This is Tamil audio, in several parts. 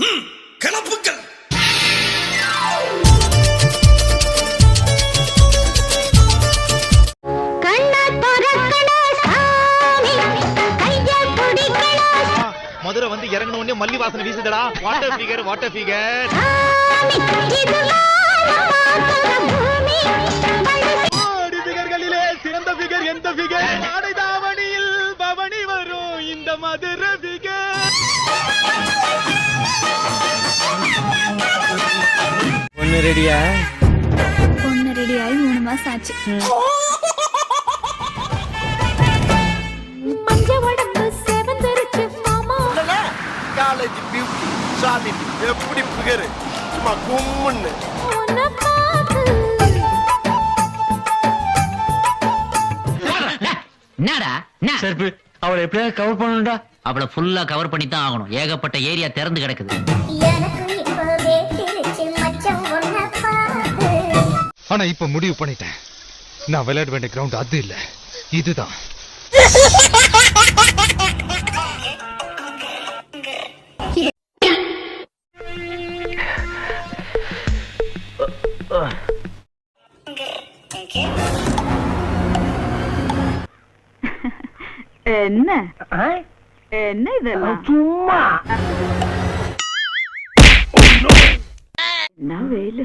பிடிக்கண மதுரை வந்து இறங்கின உடனே மல்லி வாசனை வீசுதடா. வாட்டர் ஃபிகர் வாட்டர் ஃபிகர் சிறந்த ஃபிகர் எந்த ஃபிகர் ஆடை தாவணியில் பவனி வரும். இந்த மதுரை ரெடியா? பொண்ணு ரெடி ஆகி மூணு மாசம் ஆச்சு. மஞ்ச உடம்பு செவந்திருச்சு மாமா. காலேஜ் பியூட்டி ஷாலினி எப்படி பிகரு? சும்மா கும்முன்னு. என்னடா? என்ன? செருப்பு அவளை எப்படியாவது கவர் பண்ணணும்டா. அவளை ஃபுல்லா கவர் பண்ணி தான் ஆகணும். ஏகப்பட்ட ஏரியா திறந்து கிடக்குது. ஆனா இப்ப முடிவு பண்ணிட்டேன். நான் விளையாட வேண்டிய கிரவுண்ட் அது இல்ல. இதுதான். என்ன? என்ன இதெல்லாம்? சும்மா. என்ன வெயிலு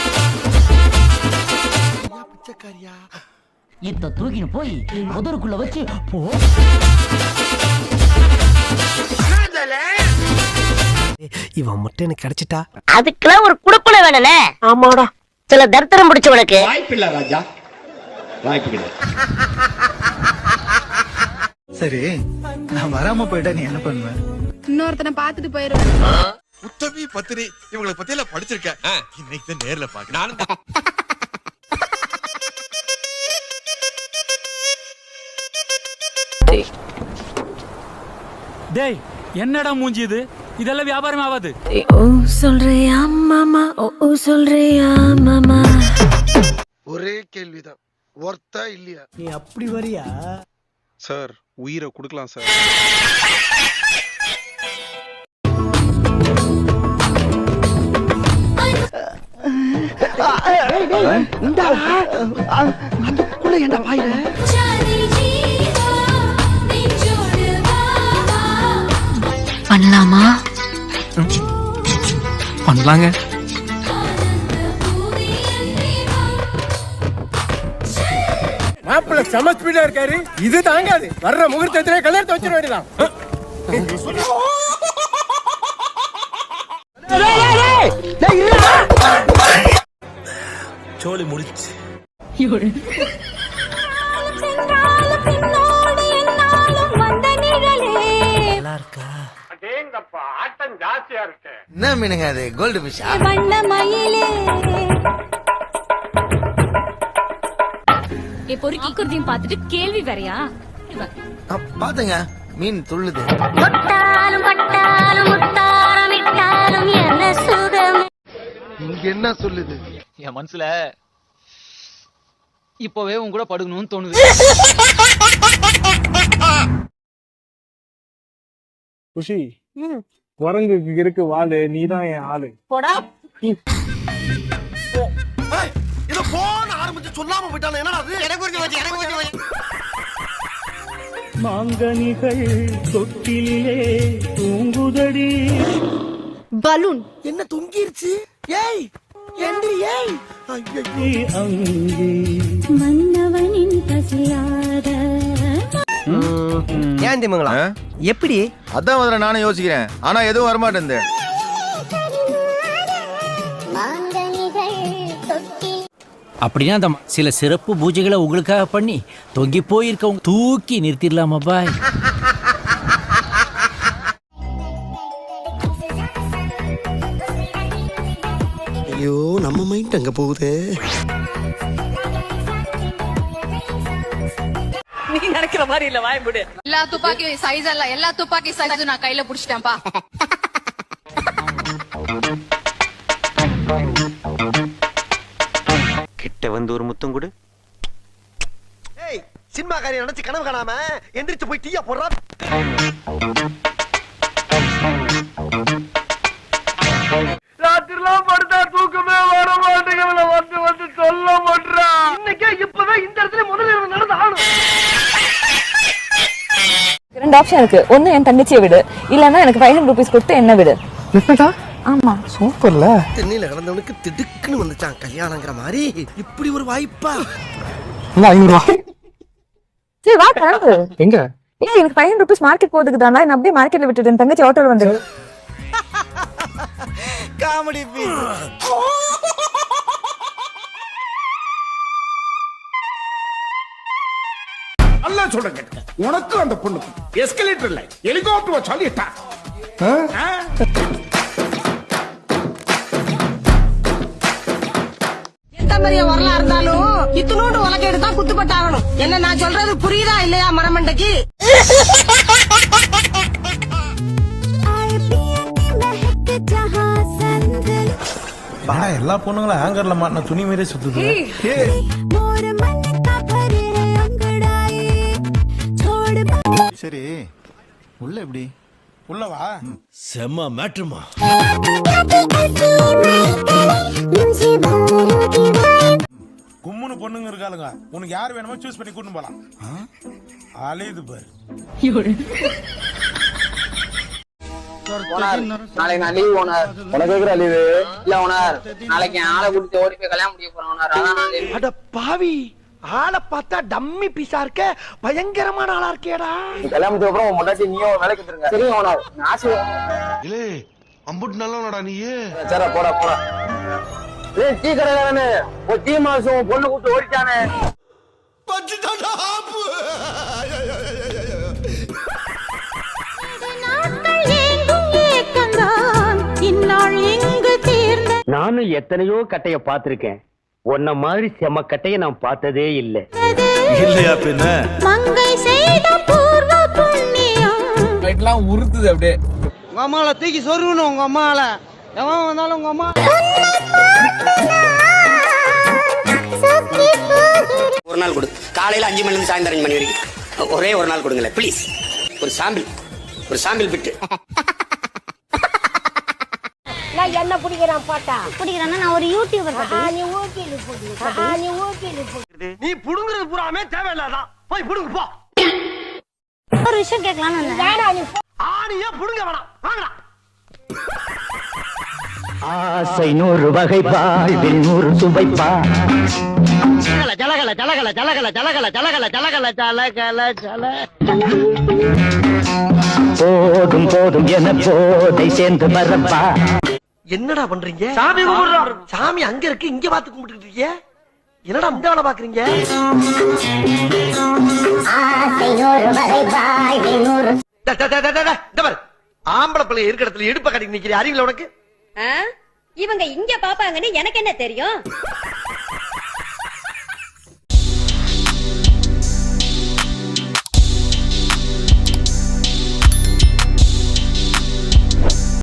பிச்சைக்காரியா இத்த தூக்கின்னு போய் முதருக்குள்ள வச்சு போ. இவன் மட்டும் எனக்கு கிடைச்சிட்டா? அதுக்கெல்லாம் ஒரு குடுப்பனை வேணும்னே. ஆமாடா. சில தர்த்தரம் பிடிச்சவனுக்கு வாய்ப்பில்லை ராஜா. வாய்ப்பு சரி நான் வராம போயிட்டா நீ என்ன பண்ணுவ? இன்னொருத்தனை பார்த்துட்டு போயிருவேன். உத்தமி பத்திரி இவங்களை பத்தி எல்லாம் படிச்சிருக்கேன் இன்னைக்கு தான் நேர்ல பாக்க நானும் டேய் என்னடா மூஞ்சி இது? இதெல்லாம் வியாபாரம் ஆகாது. ஓ சொல்றியா மாமா ஓ ஓ சொல்றியா மாமா ஒரே கேள்விதான். ஒர்த்தா இல்லையா? நீ அப்படி வரியா? சார் உயிரை கொடுக்கலாம் சார். பண்ணலாமா? பண்ணலாங்க. மாப்பிள்ள செம ஸ்பீடா இருக்காரு. இது தாங்காது வர்ற முகூர்த்தத்திலே கல்யாணத்தை வச்சிட வேண்டியதான் சோழி முடிச்சு என்ன மீனுங்க அது? கோல்டு ஃபிஷ்ஷா வண்ண மயிலே. இப்போ ஒரு ஈக்குறதையும் பார்த்துட்டு கேள்வி வேறையா? பாத்துங்க. மீன் துள்ளுது. தொட்டாலும் பட்டாலும் முத்தாரம் இட்டாலும் என்ன சுகம்? இங்க என்ன சொல்லுது? என் மனசுல இப்பவே உன் கூட படுக்கணும்னு தோணுது. குஷி. குரங்குக்கு இருக்கு வாளு நீதான் என் ஆளு. இத போன் ஆரம்பிச்சு சொல்லாம அது? எனக்கு மாங்கனிகள் தொட்டிலே தூங்குதடி. பலூன். என்ன தொங்கிருச்சு? ஏய் எந்திரி ஏய். ஐயோ அங்கே. மன்னவனின் பசியாத ஏன் திமுங்களா? எப்படி? அதான் முதல்ல நானும் யோசிக்கிறேன். ஆனா எதுவும் வரமாட்டேன் அப்படின்னா அந்த சில சிறப்பு பூஜைகளை உங்களுக்காக பண்ணி தொங்கி போயிருக்கவங்க தூக்கி நிறுத்திடலாமா பாய்? ரூட் எங்க போகுது. நினைக்கிற மாதிரி இல்ல வாய் முடு. எல்லா துப்பாக்கி சைஸ் எல்லாம் எல்லா துப்பாக்கி சைஸ் நான் கையில புடிச்சிட்டேன்ப்பா. கிட்ட வந்து ஒரு முத்தம் கொடு. ஏய் சினிமா காரியம் நினைச்சு கனவு காணாம எந்திரிச்சு போய் டீயா போடுறா. ராத்திரிலாம் படுத்தா தூக்கமே வர மாட்டேங்குதுல வந்து வந்து சொல்ல மாட்டா இன்னைக்கே இப்பவே இந்த இடத்துல முதல்ல நடந்து ஆகணும் ரெண்டு ஆப்ஷன் இருக்கு. ஒண்ணு என் தங்கச்சியை விடு. இல்லன்னா எனக்கு ஃபைவ் ஹண்ட்ரட் ருபீஸ் கொடுத்து என்ன விடு. ஆமா. சூப்பர்ல. தென்னையில கிடந்தவனுக்கு திடுக்குன்னு வந்துச்சான் கல்யாணங்கிற மாதிரி. இப்படி ஒரு வாய்ப்பா? சரி வா கிளம்பு. எங்க? ஏய் எனக்கு ஃபைவ் ஹண்ட்ரட் ருபீஸ் மார்க்கெட் போறதுக்கு தானே? நான் அப்படியே மார்க்கெட்ல விட்டுட்டு என் தங்கச்சி ஆட்டோல வந்து காமெடி நல்லா சொல்லுங்க உனக்கு அந்த பொண்ணுக்கு. எஸ்கலேட்டர் இல்ல ஹெலிகாப்டர் சொல்லிட்டா எந்த மாதிரியே வரலா இருந்தாலும் இத்தனோண்டு உலகேடு தான் குத்துப்பட்டு ஆகணும் என்ன நான் சொல்றது புரியுதா இல்லையா மரமண்டைக்கு? எல்லா பொண்ணுங்களும் ஆங்கர்ல மாட்டின துணி மாரி சுத்துது சரி. உள்ள எப்படி? உள்ளவா? செம்ம மேட்ருமா கும்முன்னு பொண்ணுங்க இருக்காளுங்க. உனக்கு யார் வேணுமோ சூஸ் பண்ணி கூட்டு போலாம். அலையுது பாரு. நாளைக்கு நான் லீவ் ஓனர். உனக்கு கேக்குற லீவு இல்ல ஓனர். நாளைக்கு ஆளை கூட்டிட்டு ஓடி போய் கல்யாணம் முடிக்க போறேன் ஓனர். அதான் பாவி. ஆளை பார்த்தா டம்மி பீஸா இருக்க பயங்கரமான ஆளா இருக்கேடா. கல்யாணத்துக்கு அப்புறம் உன் முன்னாடி நீயும் வேலைக்கு வந்துருங்க. சரி நான் ஆசை இல்லே அம்புட்டு நல்லவனடா நீ சரி போடா போடா. ஏய் டீ கடையில தானே? ஒரு டீ மாசம் பொண்ணு கூப்பிட்டு ஓடிட்டானே. நானும் எத்தனையோ கட்டைய பார்த்திருக்கேன். உன்ன மாதிரி செம கட்டைய நான் பார்த்ததே இல்ல. இல்லையா பின்ன? மங்கை செய்த பூர்வ புண்ணியம். எல்லாம் உறுத்துது அப்படியே. உங்க அம்மால தூக்கி சொருகணும் உங்க அம்மால. எவன் வந்தாலும் உங்க அம்மா ஒரு நாள் கொடு. காலையில அஞ்சு மணி இருந்து சாயந்தரம் அஞ்சு மணி வரைக்கும். ஒரே ஒரு நாள் கொடுங்களேன் ப்ளீஸ் ஒரு சாம்பிள். ஒரு சாம்பிள் பிட்டு நான் என்ன பிடிக்கிறான் பாட்டா? பிடிக்கிறான்னா நான் ஒரு யூடியூபர் நீ ஓகேலு போடு. நீ ஓகேலு போடு. நீ புடுங்குறது பூராமே தேவையில்லாதான் போய் புடுங்க போ. ஒரு விஷயம் கேட்கலாம்னு வந்தேன். ஆணியே புடுங்க வேணாம். வாங்கடா. ஆசை நூறு வகைப்பா இதில் நூறு சுவைப்பா ஜலகல ஜலகல ஜலகல ஜலகல ஜலகல ஜலகல ஜலகல ஜல. போதும் போதும் என போதை சேர்ந்து வரப்பா என்னடா பண்றீங்க? சாமி கும்பிடுறோம் சாமி அங்க இருக்கு இங்க பாத்து கும்பிட்டு இருக்கீங்க? என்னடா இந்த வேலை பாக்குறீங்க ஆம்பளை பிள்ளை இருக்கிற இடத்துல இடுப்ப கட்டி நிக்கிற அறிவில உனக்கு? இவங்க இங்க பாப்பாங்கன்னு எனக்கு என்ன தெரியும்?